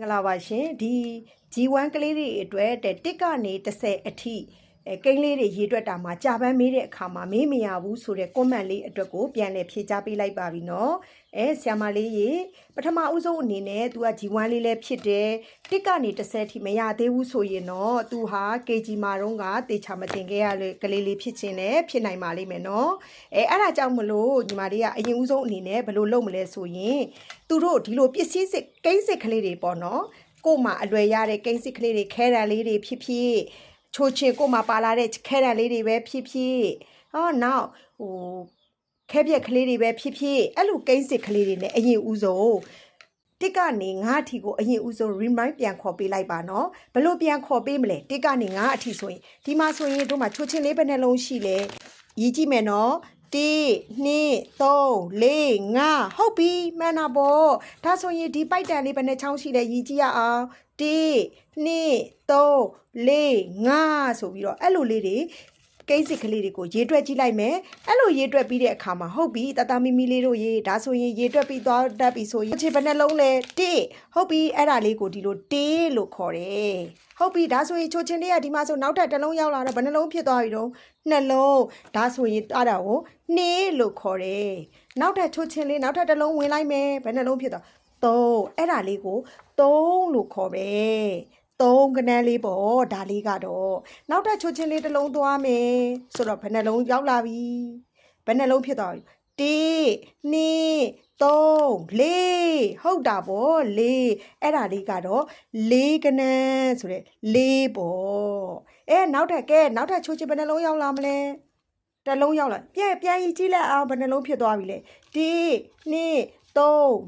မင်္ဂလာပါရှင်ဒီ G1 ကလေးတွေအတွက်တဲ့တစ်ကနေ30အထိ အဲကိန်းလေးတွေရေးတွက်တာမှာကြာပန်းမေးတဲ့အခါမှာမေးမရဘူးဆိုတဲ့ comment လေးအတွက်ကိုပြန်လည်ဖြေကြားပေးလိုက်ပါပြီနော်အဲဆ iam မလေးရေပထမဦးဆုံးအနေနဲ့ तू က G1 လေးလည်းဖြစ်တယ်တစ်ကနေ30အထိမရသေးဘူးဆိုရင်တော့ तू ဟာ KG မှာတော့ကတေချာမတင်ခဲ့ရလေကလေးလေးဖြစ်ချင်းလည်းဖြစ်နိုင်ပါလိမ့်မယ်နော်အဲအဲ့ဒါကြောင့်မလို့ညီမလေးကအရင်ဦးဆုံးအနေနဲ့ဘယ်လိုလုပ်မလဲဆိုရင်သူတို့ဒီလိုပစ္စည်းစစ်ကိန်းစစ်ကလေးတွေပေါ့နော်ကို့မှာအလွယ်ရတဲ့ကိန်းစစ်ကလေးတွေခဲရန်လေးတွေဖြစ်ဖြစ် ချိုချင်ကို့မှာပါလာတဲ့ခဲရန်လေးတွေပဲဖြစ်ဖြစ်ဟောနောက်ဟိုခဲပြက်ကလေးတွေပဲဖြစ်ဖြစ်အဲ့လိုကိန်းစစ်ကလေးတွေနဲ့အရင်ဦးဆုံးတစ်ကနေ9အထိကိုအရင်ဦးဆုံး remind ပြန်ခေါ်ပေးလိုက်ပါနော်ဘလို့ပြန်ခေါ်ပေးမလဲတစ်ကနေ9အထိဆိုရင်ဒီမှာဆိုရင်တို့မှာချိုချင်လေးပဲနှလုံးရှိလဲရည်ကြည့်မယ်နော် 1 2 3 4 5ဟုတ်ပြီမှန်တာပေါ့ဒါဆိုရင်ဒီပိုက်တန်လေးဘယ်နှချောင်းရှိလဲရည်ကြည့်ရအောင်1 2 3 4 5ဆိုပြီးတော့အဲ့လိုလေးတွေ ကိန်းစစ်ကလေးတွေကိုရေတွက်ကြည့်လိုက်မယ်အဲ့လိုရေတွက်ပြီးတဲ့အခါမှာဟုတ်ပြီတတမီမီလေးတို့ရေဒါဆိုရင်ရေတွက်ပြီးသွားတတ်ပြီဆိုရင်ခြေဘယ်နှလုံးလဲတေးဟုတ်ပြီအဲ့ဒါလေးကိုဒီလိုတေးလို့ခေါ်တယ်ဟုတ်ပြီဒါဆိုရင်ချိုချင်းလေးကဒီမှာဆိုနောက်ထပ်တစ်လုံးရောက်လာတော့ဘယ်နှလုံးဖြစ်သွားပြီတော့နှလုံးဒါဆိုရင်အဲ့ဒါကိုနှေးလို့ခေါ်တယ်နောက်ထပ်ချိုချင်းလေးနောက်ထပ်တစ်လုံးဝင်လိုက်မယ်ဘယ်နှလုံးဖြစ်သွားသုံးအဲ့ဒါလေးကိုသုံးလို့ခေါ်မယ် 3ခန်းန်းလေးပေါ့ဒါလေးကတော့နောက်တစ်ချွတ်ချင်းလေးတစ်လုံးသွားမယ်ဆိုတော့ဘယ်နှလုံးရောက်လာပြီဘယ်နှလုံးဖြစ်သွားပြီ1 2 3 4ဟုတ်တာပေါ့4အဲ့ဒါလေးကတော့4ကနန်းဆိုတဲ့4ပေါ့အဲနောက်ထပ်ကဲနောက်ထပ်ချိုးချင်ဘယ်နှလုံးရောက်လာမလဲတစ်လုံးရောက်လာပြန်ပြန်ကြီးကြည့်လိုက်အောင်ဘယ်နှလုံးဖြစ်သွားပြီလဲ1 2 3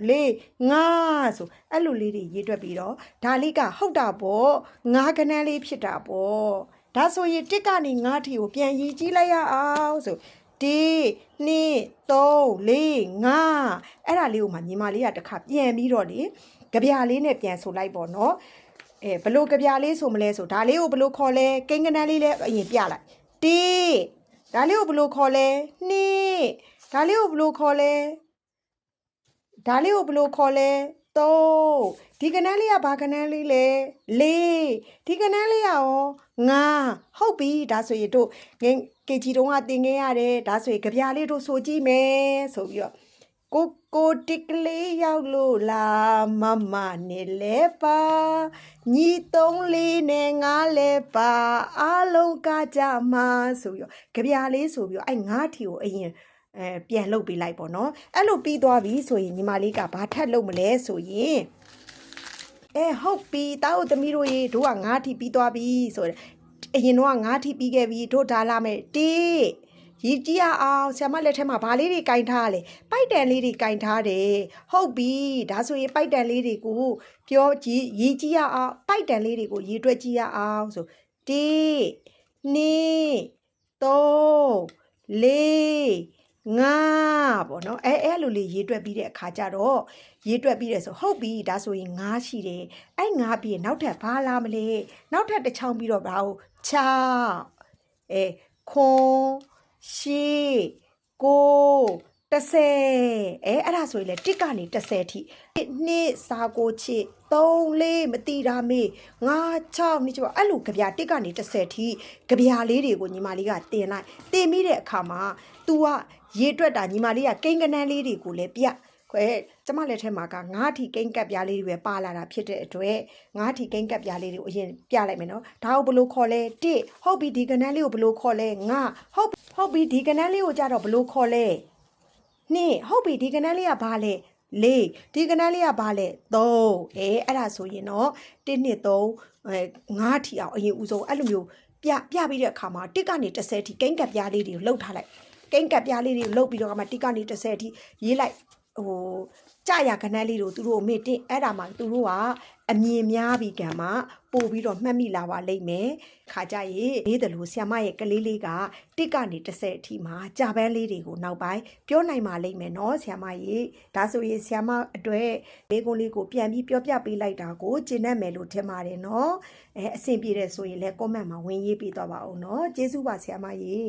4 5ဆိုအဲ့လိုလေးတွေရေးတွက်ပြီးတော့ဒါလေးကဟုတ်တာပေါ့ငါးကနန်းလေးဖြစ်တာပေါ့ဒါဆိုရင်တစ်ကနေငါးထီကိုပြန်ရေးကြည့်လိုက်ရအောင်ဆို1 2 3 4 5အဲ့ဒါလေးကိုမှညီမလေးကတစ်ခါပြန်ပြီးတော့လေကြပြလေးနဲ့ပြန်ဆိုလိုက်ပေါ့နော်အဲဘလို့ကြပြလေးဆိုမလဲဆိုဒါလေးကိုဘလို့ခေါ်လဲကိန်းကနန်းလေးလည်းအရင်ပြလိုက်1ဒါလေးကိုဘလို့ခေါ်လဲ2ဒါလေးကိုဘလို့ခေါ်လဲ ဒါလေးကိုဘလို့ခေါ်လဲ3ဒီကနန်းလေးကဘာကနန်းလေးလဲ4ဒီကနန်းလေးကရော5ဟုတ်ပြီဒါဆိုရင်တို့ငယ်ကေဂျီတုံးကတင်ခဲ့ရတယ်ဒါဆိုရင်ကြပြလေးတို့ဆိုကြည့်မယ်ဆိုပြီးတော့ကိုကိုတစ်ကလေးရောက်လို့လာမမနဲ့လဲပါညီသုံးလေးနဲ့ငါလဲပါအားလုံးကကြမှာဆိုပြီးတော့ကြပြလေးဆိုပြီးတော့အဲ့ငါထီကိုအရင် အဲပြန်လုပ်ပေးလိုက်ပေါ့နော်အဲ့လိုပြီးသွားပြီဆိုရင်ညီမလေးကဘာထပ်လုပ်မလဲဆိုရင်အဲဟုတ်ပြီတားတို့သမီးတို့ရေတို့ကငါးထီပြီးသွားပြီဆိုတဲ့အရင်တော့ငါးထီပြီးခဲ့ပြီတို့ဒါလာမယ်တေးရီကြည့်ရအောင်ဆ iam လက်ထက်မှာဘာလေးတွေကင်ထားလဲပိုက်တန်လေးတွေကင်ထားတယ်ဟုတ်ပြီဒါဆိုရင်ပိုက်တန်လေးတွေကိုပြောကြည့်ရီကြည့်ရအောင်ပိုက်တန်လေးတွေကိုရေတွက်ကြည့်ရအောင်ဆိုတေးနှစ်သုံးလေး ငါပေါ့နော်အဲအဲ့လိုလေးရေးတွက်ပြီးတဲ့အခါကျတော့ရေးတွက်ပြီးတဲ့ဆိုဟုတ်ပြီဒါဆိုရင်ငါရှိတယ်အဲ့ငါပြီးရင်နောက်ထပ်ဘာလာမလဲနောက်ထပ်တစ်ချောင်းပြီးတော့ဘာကို6အဲခွန်ရှေကို 30အဲအဲ့ဒါဆိုရင်လေတစ်ကနေ30ထိနှစ်စာကိုချစ်3လေးမတိတာမေး5 6နှစ်ချပါအဲ့လိုကြပြတစ်ကနေ30ထိကြပြလေးတွေကိုညီမလေးကတင်လိုက်တင်ပြီးတဲ့အခါမှာ तू ကရေတွက်တာညီမလေးကကိန်းကနန်းလေးတွေကိုလည်းပြခွဲကျမလက်ထဲမှာကငါးထီကိန်းကပ်ပြားလေးတွေပဲပါလာတာဖြစ်တဲ့အတွက်ငါးထီကိန်းကပ်ပြားလေးတွေကိုအရင်ပြလိုက်မယ်နော်ဒါကိုဘလို့ခေါ်လဲတစ်ဟုတ်ပြီဒီကနန်းလေးကိုဘလို့ခေါ်လဲငါဟုတ်ဟုတ်ပြီဒီကနန်းလေးကိုကြတော့ဘလို့ခေါ်လဲ နှစ်ဟုတ်ပြီဒီကနန်းလေးကဘာလဲလေးဒီကနန်းလေးကဘာလဲ3အဲအဲ့ဒါဆိုရင်တော့1နှစ်3အဲ9ထီအောင်အရင်ဦးဆုံးအဲ့လိုမျိုးပြပြပြီးတဲ့အခါမှာတစ်ကနေ30ထီကိန်းကပ်ပြားလေးတွေကိုလှုပ်ထားလိုက်ကိန်းကပ်ပြားလေးတွေလှုပ်ပြီးတော့မှတစ်ကနေ30ထီရေးလိုက် ဟိုကြရခဏလေးတို့သူတို့မေ့တင်အဲ့ဒါမှသူတို့ကအမြင်များပြီးကံမှာပို့ပြီးတော့မှတ်မိလာပါလိမ့်မယ်ခါကြရေလေးတယ်လို့ဆီယမရဲ့ကလေးလေးကတစ်ကနေ30အထိမှာကြာပန်းလေးတွေကိုနောက်ပိုင်းပြောနိုင်ပါလိမ့်မယ်နော်ဆီယမရေဒါဆိုရင်ဆီယမအတွက်လေးကုန်းလေးကိုပြန်ပြီးပြောပြပေးလိုက်တာကိုကျင့်တတ်မယ်လို့ထင်ပါတယ်နော်အဲအဆင်ပြေတယ်ဆိုရင်လည်း comment မှာဝင်ရေးပေးတော့ပါအောင်နော်ကျေးဇူးပါဆီယမရေ